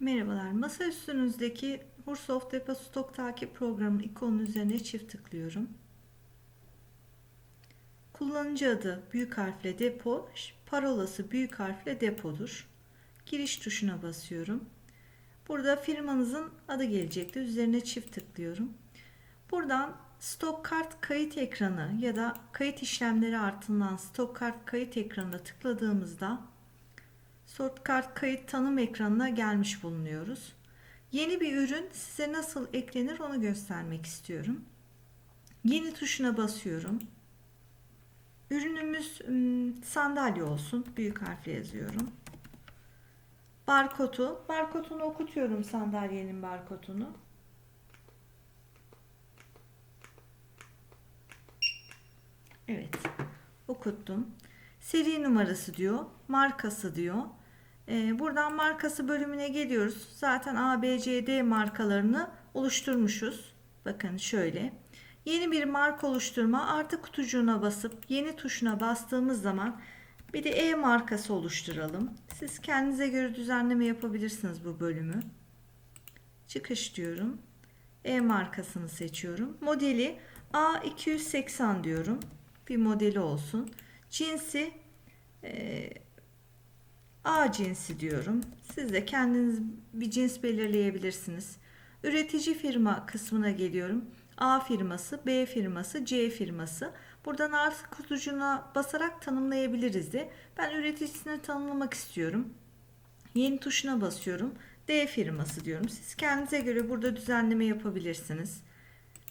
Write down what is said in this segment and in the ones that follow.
Merhabalar. Masa üstünüzdeki Microsoft Depo Stok Takip Programı ikonunun üzerine çift tıklıyorum. Kullanıcı adı büyük harfle depo, parolası büyük harfle depodur. Giriş tuşuna basıyorum. Burada firmanızın adı gelecektir. Üzerine çift tıklıyorum. Buradan stok kart kayıt ekranı ya da kayıt işlemleri artılan stok kart kayıt ekranına tıkladığımızda Sort kart kayıt tanım ekranına gelmiş bulunuyoruz. Yeni bir ürün size nasıl eklenir onu göstermek istiyorum. Yeni tuşuna basıyorum. Ürünümüz sandalye olsun. Büyük harfle yazıyorum. Barkodu. Barkodunu okutuyorum sandalyenin barkodunu. Evet. Okuttum. Seri numarası diyor. Markası diyor. Ee, buradan markası bölümüne geliyoruz. Zaten A, B, C, D markalarını oluşturmuşuz. Bakın şöyle. Yeni bir marka oluşturma artı kutucuğuna basıp yeni tuşuna bastığımız zaman bir de E markası oluşturalım. Siz kendinize göre düzenleme yapabilirsiniz bu bölümü. Çıkış diyorum. E markasını seçiyorum. Modeli A280 diyorum. Bir modeli olsun. Cinsi e, A cinsi diyorum. Siz de kendiniz bir cins belirleyebilirsiniz. Üretici firma kısmına geliyorum. A firması, B firması, C firması. Buradan artık kutucuğuna basarak tanımlayabiliriz de. Ben üreticisini tanımlamak istiyorum. Yeni tuşuna basıyorum. D firması diyorum. Siz kendinize göre burada düzenleme yapabilirsiniz.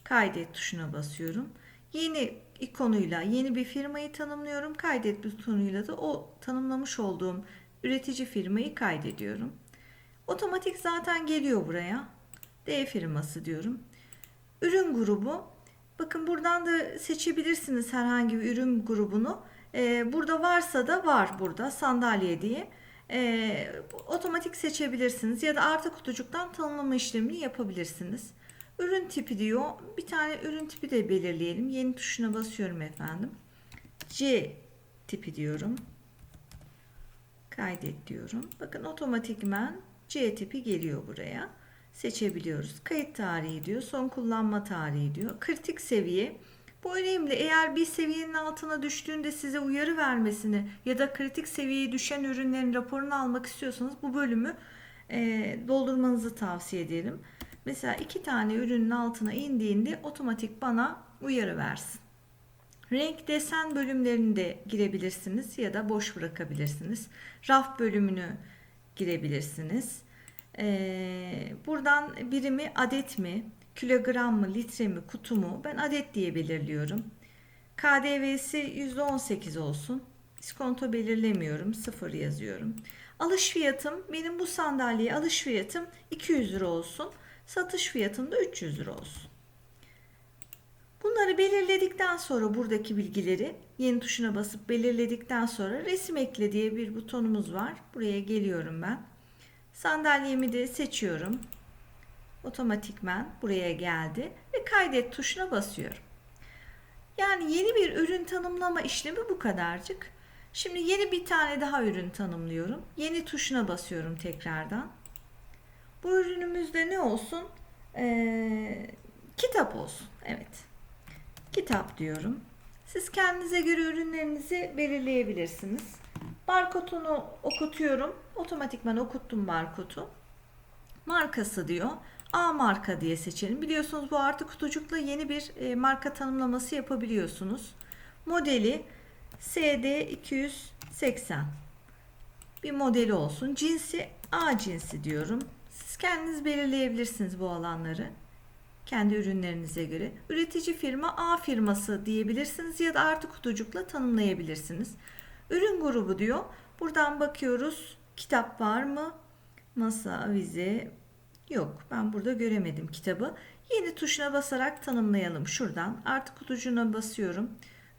Kaydet tuşuna basıyorum. Yeni ikonuyla yeni bir firmayı tanımlıyorum. Kaydet butonuyla da o tanımlamış olduğum üretici firmayı kaydediyorum. Otomatik zaten geliyor buraya. D firması diyorum. Ürün grubu. Bakın buradan da seçebilirsiniz herhangi bir ürün grubunu. Ee, burada varsa da var burada sandalye diye. Ee, otomatik seçebilirsiniz ya da artı kutucuktan tanımlama işlemini yapabilirsiniz. Ürün tipi diyor. Bir tane ürün tipi de belirleyelim. Yeni tuşuna basıyorum efendim. C tipi diyorum. Kaydet diyorum. Bakın otomatikmen C tipi geliyor buraya. Seçebiliyoruz. Kayıt tarihi diyor. Son kullanma tarihi diyor. Kritik seviye. Bu önemli. Eğer bir seviyenin altına düştüğünde size uyarı vermesini ya da kritik seviyeye düşen ürünlerin raporunu almak istiyorsanız bu bölümü e, doldurmanızı tavsiye ederim. Mesela iki tane ürünün altına indiğinde otomatik bana uyarı versin. Renk desen bölümlerini de girebilirsiniz ya da boş bırakabilirsiniz. Raf bölümünü girebilirsiniz. Ee, buradan birimi adet mi, kilogram mı, litre mi, kutu mu? Ben adet diye belirliyorum. KDV'si %18 olsun. İskonto belirlemiyorum. Sıfır yazıyorum. Alış fiyatım, benim bu sandalyeye alış fiyatım 200 lira olsun. Satış fiyatım da 300 lira olsun. Bunları belirledikten sonra buradaki bilgileri yeni tuşuna basıp belirledikten sonra resim ekle diye bir butonumuz var. Buraya geliyorum ben. Sandalyemi de seçiyorum. Otomatikmen buraya geldi ve kaydet tuşuna basıyorum. Yani yeni bir ürün tanımlama işlemi bu kadarcık. Şimdi yeni bir tane daha ürün tanımlıyorum. Yeni tuşuna basıyorum tekrardan. Bu ürünümüzde ne olsun? Ee, kitap olsun. Evet. Kitap diyorum. Siz kendinize göre ürünlerinizi belirleyebilirsiniz. Barkodunu okutuyorum. Otomatikman okuttum barkodu. Markası diyor. A marka diye seçelim. Biliyorsunuz bu artı kutucukla yeni bir e, marka tanımlaması yapabiliyorsunuz. Modeli SD 280 bir modeli olsun. Cinsi A cinsi diyorum. Siz kendiniz belirleyebilirsiniz bu alanları. Kendi ürünlerinize göre. Üretici firma A firması diyebilirsiniz ya da artı kutucukla tanımlayabilirsiniz. Ürün grubu diyor. Buradan bakıyoruz. Kitap var mı? Masa, avize yok. Ben burada göremedim kitabı. Yeni tuşuna basarak tanımlayalım. Şuradan artı kutucuğuna basıyorum.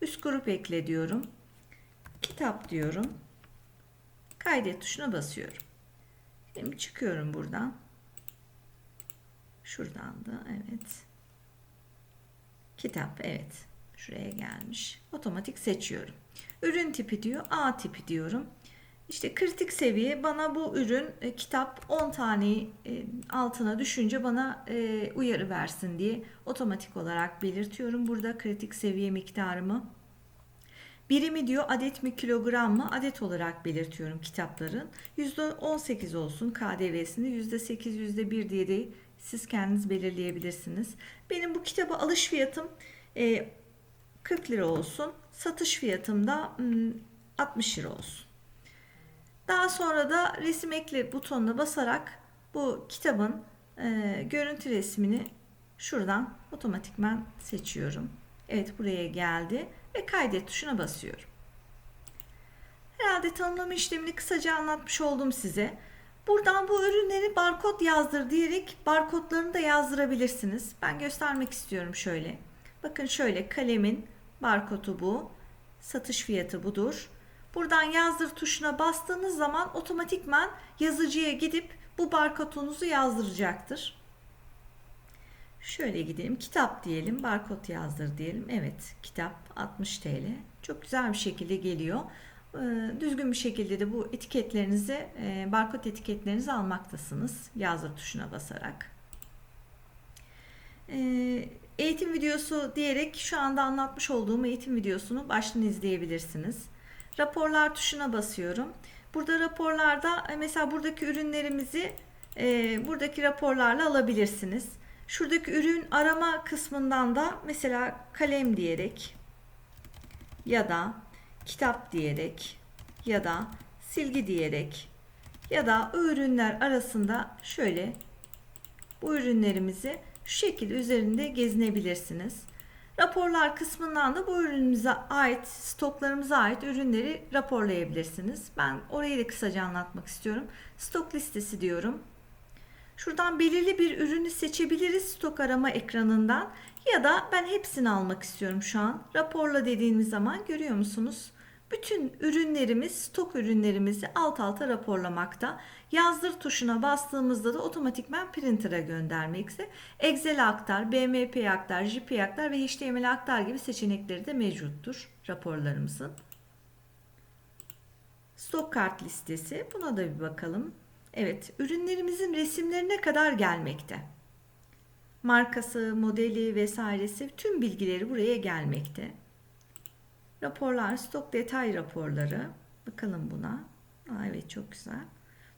Üst grup ekle diyorum. Kitap diyorum. Kaydet tuşuna basıyorum. Şimdi çıkıyorum buradan. Şuradan da evet. Kitap evet. Şuraya gelmiş. Otomatik seçiyorum. Ürün tipi diyor. A tipi diyorum. İşte kritik seviye bana bu ürün e, kitap 10 tane e, altına düşünce bana e, uyarı versin diye otomatik olarak belirtiyorum burada kritik seviye miktarımı. Birimi diyor adet mi kilogram mı adet olarak belirtiyorum kitapların. %18 olsun KDV'sini %8 %1 diye de siz kendiniz belirleyebilirsiniz. Benim bu kitaba alış fiyatım e, 40 lira olsun. Satış fiyatım da hmm, 60 lira olsun. Daha sonra da resim ekle butonuna basarak bu kitabın e, görüntü resmini şuradan otomatikman seçiyorum. Evet buraya geldi ve kaydet tuşuna basıyorum. Herhalde tanımlama işlemini kısaca anlatmış oldum size. Buradan bu ürünleri barkod yazdır diyerek barkodlarını da yazdırabilirsiniz. Ben göstermek istiyorum şöyle. Bakın şöyle kalemin barkodu bu. Satış fiyatı budur. Buradan yazdır tuşuna bastığınız zaman otomatikman yazıcıya gidip bu barkodunuzu yazdıracaktır. Şöyle gidelim. Kitap diyelim. Barkod yazdır diyelim. Evet. Kitap 60 TL. Çok güzel bir şekilde geliyor. Ee, Düzgün bir şekilde de bu etiketlerinizi, e, barkod etiketlerinizi almaktasınız. Yazdır tuşuna basarak. Ee, Eğitim videosu diyerek şu anda anlatmış olduğum eğitim videosunu baştan izleyebilirsiniz. Raporlar tuşuna basıyorum. Burada raporlarda e, mesela buradaki ürünlerimizi e, buradaki raporlarla alabilirsiniz. Şuradaki ürün arama kısmından da mesela kalem diyerek ya da kitap diyerek ya da silgi diyerek ya da ürünler arasında şöyle bu ürünlerimizi şu şekilde üzerinde gezinebilirsiniz. Raporlar kısmından da bu ürünümüze ait, stoklarımıza ait ürünleri raporlayabilirsiniz. Ben orayı da kısaca anlatmak istiyorum. Stok listesi diyorum. Şuradan belirli bir ürünü seçebiliriz stok arama ekranından ya da ben hepsini almak istiyorum şu an. Raporla dediğimiz zaman görüyor musunuz? Bütün ürünlerimiz, stok ürünlerimizi alt alta raporlamakta. Yazdır tuşuna bastığımızda da otomatikman printer'a göndermekse Excel aktar, BMP aktar, JP aktar ve HTML aktar gibi seçenekleri de mevcuttur raporlarımızın. Stok kart listesi. Buna da bir bakalım. Evet, ürünlerimizin resimlerine kadar gelmekte. Markası, modeli vesairesi tüm bilgileri buraya gelmekte. Raporlar, stok detay raporları. Bakalım buna. Aa, evet çok güzel.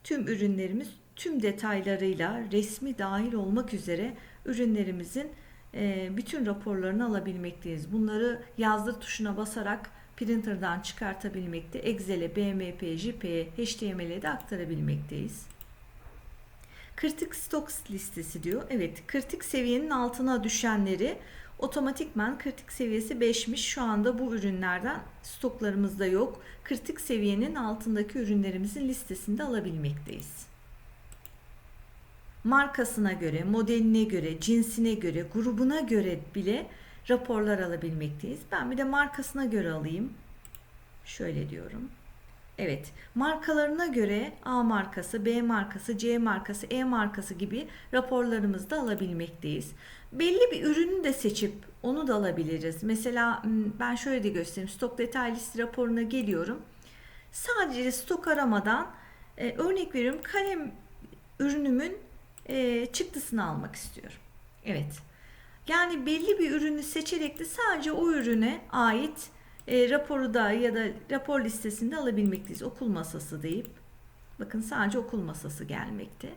Tüm ürünlerimiz tüm detaylarıyla resmi dahil olmak üzere ürünlerimizin e, bütün raporlarını alabilmekteyiz. Bunları yazdır tuşuna basarak printer'dan çıkartabilmekte, Excel'e, BMP, JP'ye, HTML'e de aktarabilmekteyiz. Kritik stok listesi diyor. Evet, kritik seviyenin altına düşenleri otomatikman kritik seviyesi 5'miş. Şu anda bu ürünlerden stoklarımızda yok. Kritik seviyenin altındaki ürünlerimizin listesinde alabilmekteyiz. Markasına göre, modeline göre, cinsine göre, grubuna göre bile raporlar alabilmekteyiz. Ben bir de markasına göre alayım. Şöyle diyorum. Evet, markalarına göre A markası, B markası, C markası, E markası gibi raporlarımızı da alabilmekteyiz. Belli bir ürünü de seçip onu da alabiliriz. Mesela ben şöyle de göstereyim. Stok detay liste raporuna geliyorum. Sadece stok aramadan e, örnek veriyorum kalem ürünümün e, çıktısını almak istiyorum. Evet. Yani belli bir ürünü seçerek de sadece o ürüne ait e, raporu da ya da rapor listesinde alabilmekteyiz. Okul masası deyip bakın sadece okul masası gelmekte.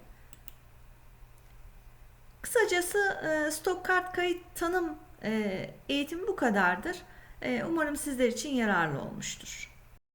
Kısacası e, stok kart kayıt tanım e, eğitimi bu kadardır. E, umarım sizler için yararlı olmuştur.